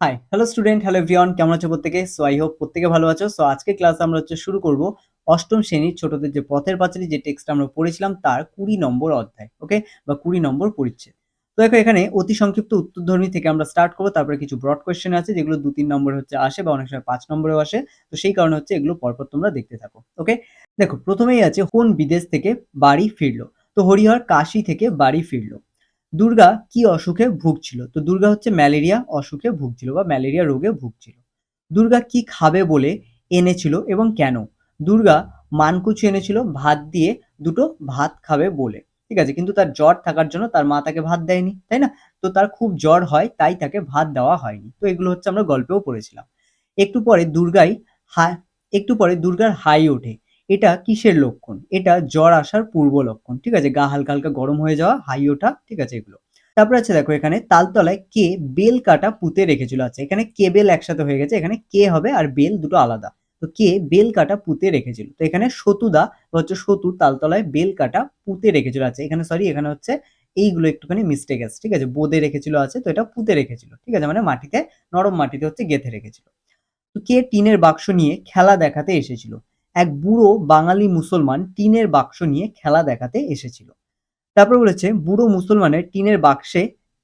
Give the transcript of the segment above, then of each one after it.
Hi hello student hello everyone কেমন আছো প্রত্যেকে? সো আই হোপ প্রত্যেকে ভালো আছো। সো আজকে ক্লাস আমরা হচ্ছে শুরু করব অষ্টম শ্রেণির ছোটদের যে পথের পাঁচালী, যে টেক্সট আমরা পড়েছিলাম, তার কুড়ি নম্বর অধ্যায় ওকে বা কুড়ি নম্বর পরিচ্ছেদ। তো দেখো, এখানে অতি সংক্ষিপ্ত উত্তরধর্মী থেকে আমরা স্টার্ট করব, তারপরে কিছু ব্রড কোয়েশ্চেন আছে, যেগুলো দু তিন নম্বরে হচ্ছে আসে বা অনেক সময় পাঁচ নম্বরেও আসে। তো সেই কারণে হচ্ছে এগুলো পরপর তোমরা দেখতে থাকো ওকে দেখো, প্রথমেই আছে, কোন বিদেশ থেকে বাড়ি ফিরলো? তো হরিহর কাশি থেকে বাড়ি ফিরলো। দুর্গা কি অসুখে ভুগছিল? তো দুর্গা হচ্ছে ম্যালেরিয়া অসুখে ভুগছিল বা ম্যালেরিয়া রোগে ভুগছিল। দুর্গা কি খাবে বলে এনেছিল এবং কেন? দুর্গা মানকুচু এনেছিল, ভাত দিয়ে দুটো ভাত খাবে বলে। ঠিক আছে, কিন্তু তার জ্বর থাকার জন্য তার মা তাকে ভাত দেয়নি, তাই না? তো তার খুব জ্বর হয়, তাই তাকে ভাত দেওয়া হয়নি। তো এগুলো হচ্ছে আমরা গল্পেও পড়েছিলাম। একটু পরে দুর্গাই হাই একটু পরে দুর্গার হাই ওঠে। এটা কিসের লক্ষণ? এটা জ্বর আসার পূর্ব লক্ষণ, ঠিক আছে? গা হালকা হালকা গরম হয়ে যাওয়া, হাই ওঠা, ঠিক আছে এগুলো। তারপর আছে দেখো এখানে, তালতলায় কে বেল কাটা পুঁতে রেখেছিল। আছে এখানে কে বেল একসাথে হয়ে গেছে, এখানে কে হবে আর বেল দুটো আলাদা। তো কে বেল কাটা পুঁতে রেখেছিল। তো এখানে সতুদা হচ্ছে সতু তালতলায় বেল কাটা পুঁতে রেখেছিল। আছে এখানে সরি এখানে হচ্ছে এইগুলো একটুখানি মিস্টেক আছে, ঠিক আছে? বোদে রেখেছিল আছে, তো এটা পুঁতে রেখেছিল, ঠিক আছে? মানে মাটিতে, নরম মাটিতে হচ্ছে গেঁথে রেখেছিল। তো কে টিনের বাক্স নিয়ে খেলা দেখাতে এসেছিল? এক বুড়ো বাঙালি মুসলমান টিনের বাক্স নিয়ে খেলা দেখাতে এসেছিল। তারপর বলেছে, বুড়ো মুসলমানের টিনের বাক্সে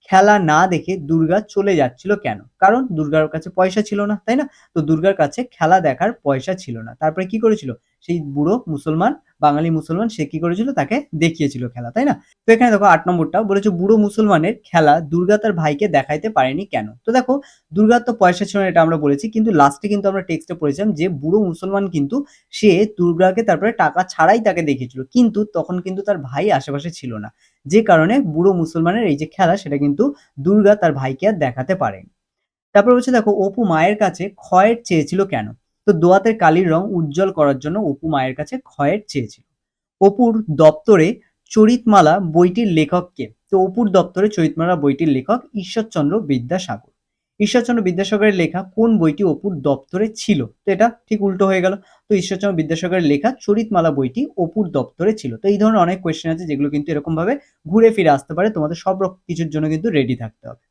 খেলা না দেখে দুর্গা চলে যাচ্ছিল কেন? কারণ দুর্গার কাছে পয়সা ছিল না, তাই না? তো দুর্গার কাছে খেলা দেখার পয়সা ছিল না। তারপরে কি করেছিল? সেই বুড়ো মুসলমান, বাঙালি মুসলমান, সে কি করেছিল? তাকে দেখিয়েছিল খেলা, তাই না? তো এখানে দেখো আট নম্বরটা বলেছে, বুড়ো মুসলমানের খেলা দুর্গা তার ভাইকে দেখাইতে পারেনি কেন? তো দেখো, দুর্গার তো পয়সা ছিল না, এটা আমরা বলেছি, কিন্তু লাস্টে কিন্তু আমরা টেক্সটে পড়েছিলাম যে বুড়ো মুসলমান কিন্তু সে দুর্গাকে তারপরে টাকা ছাড়াই তাকে দেখিয়েছিল। কিন্তু তখন কিন্তু তার ভাই আশেপাশে ছিল না। যে কারণে বুড়ো মুসলমানের এই যে খেলা, সেটা কিন্তু দুর্গা তার ভাইকে আর দেখাতে পারেনি তারপর হচ্ছে দেখো, অপু মায়ের কাছে ক্ষয়ের চেয়েছিল কেন? তো দোয়াতের কালির রং উজ্জ্বল করার জন্য অপু মায়ের কাছে ক্ষয়ের চেয়েছিল। অপুর দপ্তরে চরিতমালা বইটির লেখককে, তো অপুর দপ্তরে চরিতমালা বইটির লেখক ঈশ্বরচন্দ্র বিদ্যাসাগর। ঈশ্বরচন্দ্র বিদ্যাসাগরের লেখা কোন বইটি অপুর দপ্তরে ছিল? তো এটা ঠিক উল্টো হয়ে গেল। তো ঈশ্বরচন্দ্র বিদ্যাসাগরের লেখা চরিতমালা বইটি অপুর দপ্তরে ছিল। তো এই ধরনের অনেক কোয়েশ্চেন আছে যেগুলো কিন্তু এরকম ভাবে ঘুরে ফিরে আসতে পারে। তোমাদের সব রকম কিছুর জন্য কিন্তু রেডি থাকতে হবে।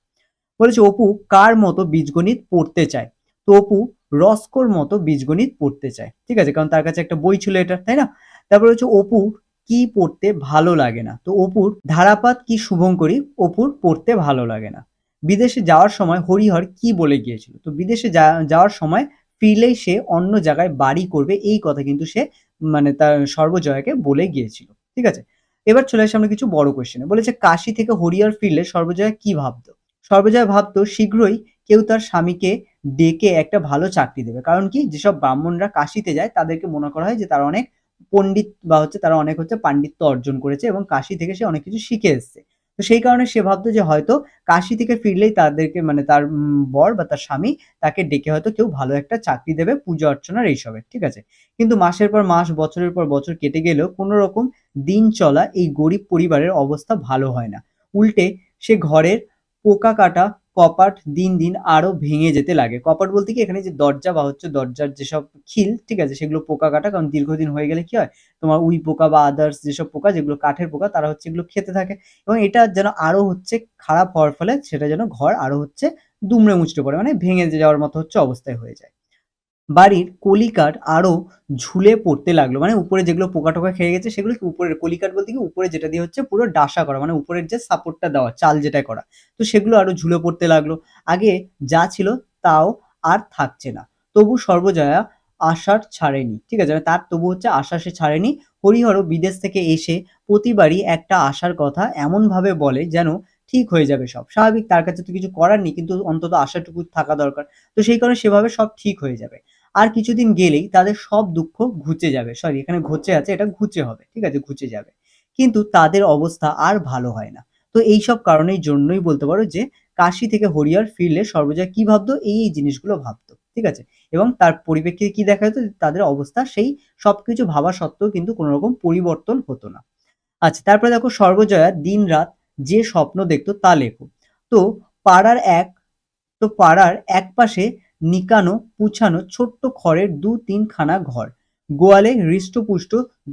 বলেছে, অপু, কার মতো বীজগণিত পড়তে চায়? তো অপু, রস্কোর মতো বীজগণিত পড়তে চায়। ঠিক আছে, কারণ তার কাছে একটা বই ছিল এটা, তাই না? তারপর হচ্ছে অপু, কি পড়তে ভালো লাগে না? তো অপুর, ধারাপাত কি শুভঙ্করী? অপুর, পড়তে ভালো লাগে না। বিদেশে যাওয়ার সময় হরিহর কি বলে গিয়েছিল? তো বিদেশে যাওয়ার সময় ফিরলেই সে অন্য জায়গায় বাড়ি করবে, এই কথা কিন্তু সে মানে তার সর্বজয়াকে বলে গিয়েছিল। ঠিক আছে? এবার চলে আসে আমরা কিছু বড় কোয়েশ্চেনে বলেছে, কাশি থেকে হরিহর ফিরলে সর্বজয়া কি ভাবতো? সর্বজয়া ভাবতো, শীঘ্রই কেউ তার স্বামীকে ডেকে একটা ভালো চাকরি দেবে। কারণ কি? যেসব ব্রাহ্মণরা কাশিতে যায়, তাদেরকে মনে করা হয় যে তারা অনেক পণ্ডিত বা হচ্ছে তারা অনেক হচ্ছে পাণ্ডিত্য অর্জন করেছে এবং কাশি থেকে সে অনেক কিছু শিখে এসছে। তো সেই কারণে সে ভাবতো যে হয়তো কাশি থেকে ফিরলেই তাদেরকে মানে তার বর বা তার স্বামী তাকে ডেকে হয়তো কেউ ভালো একটা চাকরি দেবে, পূজা অর্চনার এইসবে ঠিক আছে? কিন্তু মাসের পর মাস, বছরের পর বছর কেটে গেলেও কোনো রকম দিন চলা এই গরিব পরিবারের অবস্থা ভালো হয় না। উল্টে সে ঘরের পোকা কাটা কপাট দিন দিন আরও ভেঙে যেতে লাগে। কপাট বলতে কি এখানে যে দরজা বা হচ্ছে দরজার যেসব খিল, ঠিক আছে, সেগুলো পোকা কাটা, কারণ দীর্ঘদিন হয়ে গেলে কি হয়, তোমার উই পোকা বা আদার্স যেসব পোকা, যেগুলো কাঠের পোকা, তারা হচ্ছে এগুলো খেতে থাকে। এবং এটা যেন আরও হচ্ছে খারাপ হওয়ার ফলে সেটা যেন ঘর আরও হচ্ছে দুমড়ে মুচড়ে পড়ে মানে ভেঙে যাওয়ার মতো হচ্ছে অবস্থায় হয়ে যায়। বাড়ির কলিকাট আরও ঝুলে পড়তে লাগল। মানে উপরে যেগুলো পোকা টোকা খেয়ে গেছে, সেগুলো উপরের কলিকাট বলতে কি উপরে যেটা দিয়ে হচ্ছে পুরো ডাসা করা মানে উপরের যে সাপোর্টটা দেওয়া, চাল যেটা করা। তো সেগুলো আরও ঝুলে পড়তে লাগল। আগে যা ছিল তাও আর থাকছে না। তবু সর্বজয়া আশার ছাড়েনি, ঠিক আছে? তার তবু হচ্ছে আশা সে ছাড়েনি। হরিহরও বিদেশ থেকে এসে প্রতিবারই একটা আশার কথা এমনভাবে বলে যেন ঠিক হয়ে যাবে সব। স্বাভাবিক তার কাছে তো কিছু করার নেই, কিন্তু অন্তত আশাটুকু থাকা দরকার। তো সেই কারণে সেভাবে সব ঠিক হয়ে যাবে। আর কিছুদিন গেলেই তাদের সব দুঃখ ঘুচে যাবে। সরি এখানে ঘুচে আছে, এটা ঘুচে হবে, ঠিক আছে, ঘুচে যাবে। কিন্তু তাদের অবস্থা আর ভালো হয় না। তো এই সব কারণের জন্যই বলতে পারো যে, কাশি থেকে হরিয়ার ফিরলে সর্বজয়া কি ভাবতো? এই এই জিনিসগুলো ভাবতো, ঠিক আছে? এবং তার পরিপ্রেক্ষিতে কি দেখা যেত? তাদের অবস্থা সেই সবকিছু ভাবা সত্ত্বেও কিন্তু কোনো রকম পরিবর্তন হতো না। আচ্ছা তারপরে দেখো সর্বজয়া দিন রাত যে স্বপ্ন দেখতো তা লেখো। তো পাড়ার এক, তো পাড়ার এক পাশে নিকানো, পুছানো, ছোট্ট খড়ের দু তিনখানা ঘর। গোয়ালে হৃষ্টপুষ্ট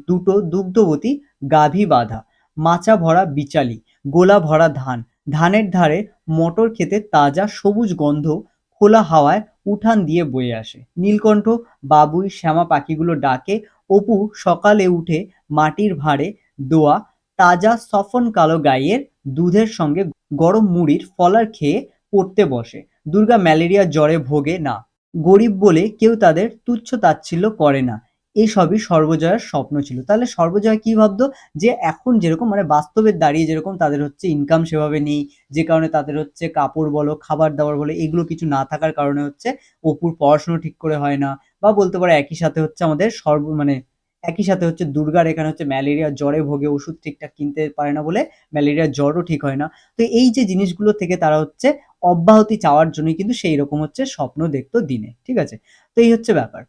দুটো দুগ্ধবতী গাভী বাঁধা, মাচা ভরা বিচালি, গোলা ভরা ধান। ধানের ধারে মটর খেতে তাজা সবুজ গন্ধ খোলা হাওয়ায় উঠান দিয়ে বয়ে আসে। নীলকণ্ঠ, বাবুই, শ্যামা পাখিগুলো ডাকে, অপু সকালে উঠে মাটির ভাঁড়ে দোয়া, তাজা সফন কালো গাইয়ের দুধের সঙ্গে গরম মুড়ির ফলার খেয়ে পড়তে বসে। দুর্গা ম্যালেরিয়া জ্বরে ভোগে না। গরিব বলে কেউ তাদের তুচ্ছ তাচ্ছিল্য করে না। এসবই সর্বজয়ার স্বপ্ন ছিল। তাহলে সর্বজয়া কি ভাবতো? যে এখন যেরকম মানে বাস্তবে দাঁড়িয়ে যেরকম তাদের হচ্ছে ইনকাম সেভাবে নেই, যে কারণে তাদের হচ্ছে কাপড় বলো, খাবার দাবার বলো, এগুলো কিছু না থাকার কারণে হচ্ছে অপুর পড়াশুনো ঠিক করে হয় না। বা বলতে পারে একই সাথে হচ্ছে আমাদের সর্ব মানে একই সাথে হচ্ছে দুর্গার এখানে হচ্ছে ম্যালেরিয়া জ্বরে ভোগে, ওষুধ ঠিকঠাক কিনতে পারে না বলে ম্যালেরিয়া জ্বরও ঠিক হয় না। তো এই যে জিনিসগুলো থেকে তারা হচ্ছে অব্যাহতি চাওয়ার জন্যই কিন্তু সেই রকম হচ্ছে স্বপ্ন দেখতো দিনে, ঠিক আছে? তো এই হচ্ছে ব্যাপার।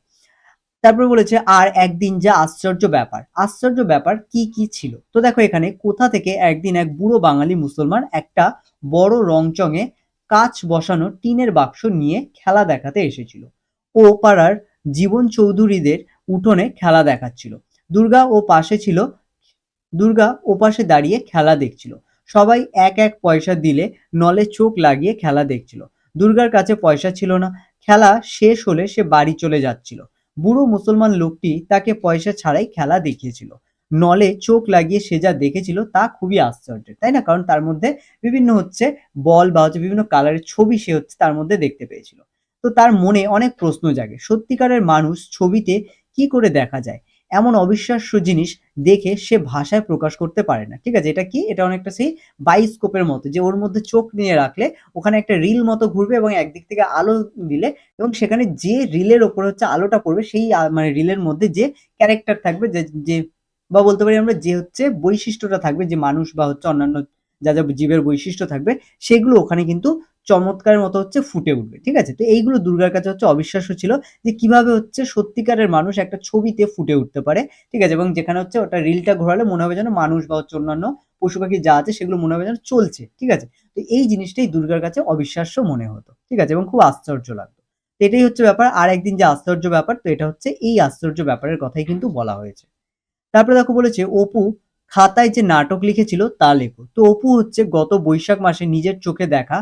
তারপর বলেছে, আর একদিন যা আশ্চর্য ব্যাপার। আশ্চর্য ব্যাপার কি কি ছিল? তো দেখো এখানে কোথা থেকে একদিন এক বুড়ো বাঙালি মুসলমান একটা বড় রংচঙে কাচ বসানো টিনের বাক্স নিয়ে খেলা দেখাতে এসেছিল। ও পাড়ার জীবন চৌধুরীদের উঠোনে খেলা দেখাচ্ছিল। দুর্গা ও পাশে ছিল, দুর্গা ও পাশে দাঁড়িয়ে খেলা দেখছিল। সবাই এক এক পয়সা দিলে নলে চোখ লাগিয়ে খেলা দেখছিল। দুর্গার কাছে পয়সা ছিল না। খেলা শেষ হলে সে বাড়ি চলে যাচ্ছিল। বুড়ো মুসলমান লোকটি তাকে পয়সা ছাড়াই খেলা দেখিয়েছিল। নলে চোখ লাগিয়ে সে যা দেখেছিল তা খুবই আশ্চর্যের, তাই না? কারণ তার মধ্যে বিভিন্ন হচ্ছে বল বা হচ্ছে বিভিন্ন কালারের ছবি সে হচ্ছে তার মধ্যে দেখতে পেয়েছিল। তো তার মনে অনেক প্রশ্ন জাগে। সত্যিকারের মানুষ ছবিতে কি করে দেখা যায়? এমন অবিশ্বাস্য জিনিস দেখে সে ভাষায় প্রকাশ করতে পারে না। ঠিক আছে? এটা কি? এটা অনেকটা সেই বাইস্কোপের মতো, যে ওর মধ্যে চোখ নিয়ে রাখলে ওখানে একটা রিল মতো ঘুরবে এবং একদিক থেকে আলো দিলে এবং সেখানে যে রিলের ওপরে হচ্ছে আলোটা পড়বে, সেই মানে রিলের মধ্যে যে ক্যারেক্টার থাকবে, যে যে বা বলতে পারি আমরা যে হচ্ছে বৈশিষ্ট্যটা থাকবে, যে মানুষ বা হচ্ছে অন্যান্য যা যা জীবের বৈশিষ্ট্য থাকবে, সেগুলো ওখানে কিন্তু চমৎকারের মতো হচ্ছে ফুটে উঠবে, ঠিক আছে? তো এইগুলো দুর্গার কাছে হচ্ছে অবিশ্বাস্য ছিল যে কীভাবে হচ্ছে সত্যিকারের মানুষ একটা ছবিতে ফুটে উঠতে পারে, ঠিক আছে? এবং যেখানে হচ্ছে ওটা রিলটা ঘোরালে মনে হবে যেন মানুষ বা হচ্ছে অন্যান্য পশু পাখি যা আছে সেগুলো মনে হবে যেন চলছে, ঠিক আছে? তো এই জিনিসটাই দুর্গার কাছে অবিশ্বাস্য মনে হতো, ঠিক আছে? এবং খুব আশ্চর্য লাগতো। এটাই হচ্ছে ব্যাপার। আর একদিন যে আশ্চর্য ব্যাপার, তো এটা হচ্ছে এই আশ্চর্য ব্যাপারের কথাই কিন্তু বলা হয়েছে। তারপরে দেখো বলেছে, অপু খাতায় যে নাটক লিখেছিল তা লেখো। তো অপু হচ্ছে গত বৈশাখ মাসে নিজের চোখে দেখা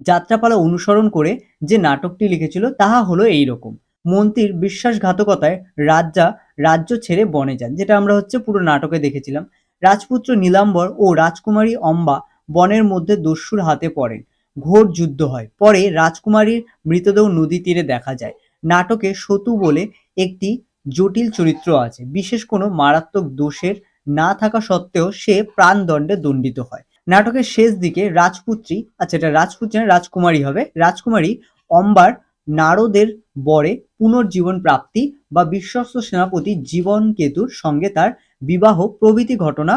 যাত্রাপালা অনুসরণ করে যে নাটকটি লিখেছিল তাহা হলো এই রকম মন্ত্রীর বিশ্বাসঘাতকতায় রাজা রাজ্য ছেড়ে বনে যান, যেটা আমরা হচ্ছে পুরো নাটকে দেখেছিলাম। রাজপুত্র নীলাম্বর ও রাজকুমারী অম্বা বনের মধ্যে দস্যুর হাতে পড়েন। ঘোর যুদ্ধ হয়, পরে রাজকুমারীর মৃতদেহ নদী তীরে দেখা যায়। নাটকে সতু বলে একটি জটিল চরিত্র আছে, বিশেষ কোনো মারাত্মক দোষের না থাকা সত্ত্বেও সে প্রাণদণ্ডে দণ্ডিত হয়। নাটকের শেষ দিকে রাজপুত্রী আচ্ছা এটা রাজপুত্রী না, রাজকুমারী হবে, রাজকুমারী অম্বার নারদের বরে পুনর্জীবন প্রাপ্তি বা বিশ্বস্ত সেনাপতি জীবন কেতুর সঙ্গে তার বিবাহ প্রভৃতি ঘটনা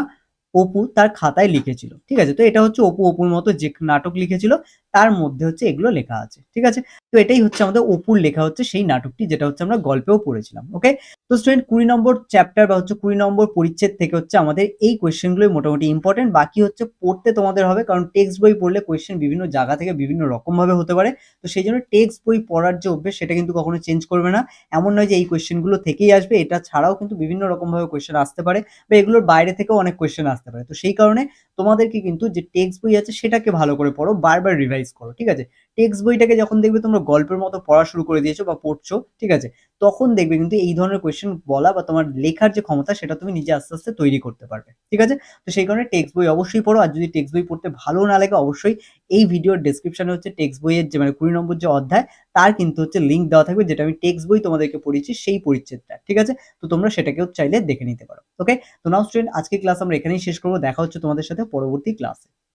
অপু তার খাতায় লিখেছিল। ঠিক আছে, তো এটা হচ্ছে অপু, অপুর মতো যে নাটক লিখেছিল তার মধ্যে হচ্ছে এগুলো লেখা আছে, ঠিক আছে? তো এটাই হচ্ছে আমাদের অপুর লেখা হচ্ছে সেই নাটকটি, যেটা হচ্ছে আমরা গল্পেও পড়েছিলাম ওকে তো স্টুডেন্ট কুড়ি নম্বর চ্যাপ্টার বা হচ্ছে কুড়ি নম্বর পরিচ্ছেদ থেকে হচ্ছে আমাদের এই কোয়েশ্চেনগুলোই মোটামুটি ইম্পর্টেন্ট বাকি হচ্ছে পড়তে তোমাদের হবে, কারণ টেক্সট বই পড়লে কোয়েশ্চেন বিভিন্ন জায়গা থেকে বিভিন্ন রকমভাবে হতে পারে, তো সেই জন্য টেক্সট বই পড়ার যে অভ্যেস সেটা কিন্তু কখনো চেঞ্জ করবে না। এমন নয় যে এই কোয়েশ্চেনগুলো থেকেই আসবে, এটা ছাড়াও কিন্তু বিভিন্ন রকমভাবে কোয়েশ্চেন আসতে পারে বা এগুলোর বাইরে থেকেও অনেক কোয়েশ্চেন আসতে পারে। তো সেই কারণে তোমাদেরকে কিন্তু যে টেক্সট বই আছে সেটাকে ভালো করে পড়ো, বারবার রিভাইজ করো, ঠিক আছে? টেক্সট বইটাকে যখন দেখবে তোমরা গল্পের মতো পড়া শুরু করে দিয়েছ বা পড়ছো, ঠিক আছে? তখন দেখবে কিন্তু এই ধরনের কোয়েশ্চেন বলা বা তোমার লেখার যে ক্ষমতা সেটা তুমি নিজে আস্তে আস্তে তৈরি করতে পারবে, ঠিক আছে? তো সেই কারণে টেক্সট বই অবশ্যই পড়ো, আর যদি টেক্সট বই পড়তে ভালো না লাগে অবশ্যই এই ভিডিওর ডেসক্রিপশনে হচ্ছে টেক্সট বইয়ের যে মানে কুড়ি নম্বর যে অধ্যায়, তার কিন্তু হচ্ছে লিঙ্ক দেওয়া থাকবে, যেটা আমি টেক্সট বই তোমাদেরকে পড়িয়েছি সেই পরিচ্ছেদটা, ঠিক আছে? তো তোমরা সেটাকেও চাইলে দেখে নিতে পারো ওকে তো নাও স্টুডেন্ট আজকে ক্লাস আমরা এখানেই শেষ করব, দেখা হচ্ছে তোমাদের সাথে পরবর্তী ক্লাসে